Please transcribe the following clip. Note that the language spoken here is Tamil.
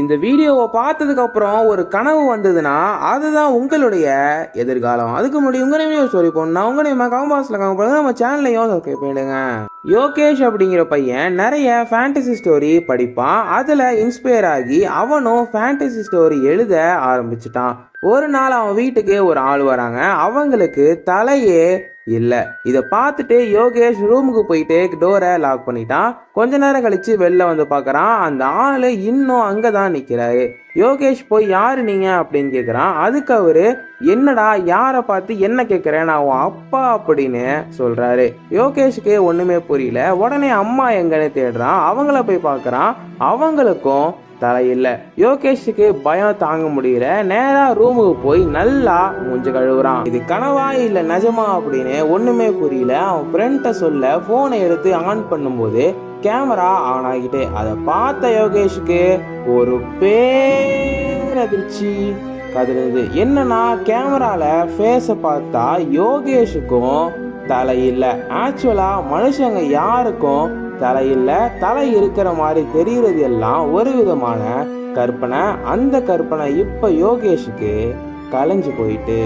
இந்த வீடியோவை பார்த்ததுக்கப்புறம் ஒரு கனவு வந்ததுன்னா அதுதான் உங்களுடைய எதிர்காலம். அதுக்கு முன்னாடி உங்க நேம் ஸ்டோரி போடணும். உங்க நேமா கமெண்ட் கமெண்ட் நம்ம சேனல்லையும் சப்ஸ்கிரைப் பண்ணிடுங்க. யோகேஷ் அப்படிங்கிற பையன் நிறைய ஃபேண்டசி ஸ்டோரி படிப்பான். அதில் இன்ஸ்பயர் ஆகி அவனும் ஃபேண்டசி ஸ்டோரி எழுத ஆரம்பிச்சிட்டான். ஒரு நாள் அவன் வீட்டுக்கு ஒரு ஆள் வராங்க. அவங்களுக்கு தலையே இல்லை. இதை பார்த்துட்டு யோகேஷ் ரூமுக்கு போயிட்டு டோரை லாக் பண்ணிட்டான். கொஞ்ச நேரம் கழிச்சு வெளில வந்து பார்க்குறான் அந்த ஆள் இன்னும் அங்கே தான் நிற்கிறாரு யோகேஷ் போய் யாரு நீங்க? அப்படின்னு கேட்குறான் அதுக்கு அவரு என்னடா யாரை பார்த்து என்ன கேட்குறேன் நான் உன் அப்பா அப்படின்னு சொல்றாரு. யோகேஷுக்கு ஒன்றுமே புரியல. உடனே அம்மா எங்கன்னு தேடுறான். அவங்கள போய் பார்க்குறான் அவங்களுக்கும் தலையில்லை யோகேஷுக்கு பயம் தாங்க முடியல. நேரா ரூமுக்கு போய் நல்லா மூஞ்சு கழுவுறான். இது கனவா இல்ல நிஜமா அப்படின்னு ஒண்ணுமே புரியல. அவன் ஃப்ரெண்ட்ட சொல்ல போனை எடுத்து ஆன் பண்ணும்போது கேமரா ஆன் ஆகிட்டு அதை பார்த்த யோகேஷுக்கு ஒரு பேரதிர்ச்சி கதறுது என்னன்னா கேமரால ஃபேஸை பார்த்தா யோகேஷுக்கும் தலை இல்லை மனுஷங்க யாருக்கும் தலை இல்லை தலை இருக்கிற மாதிரி தெரிகிறது எல்லாம் ஒரு விதமான கற்பனை. அந்த கற்பனை இப்போ யோகேஷுக்கு கலைஞ்சு போயிட்டு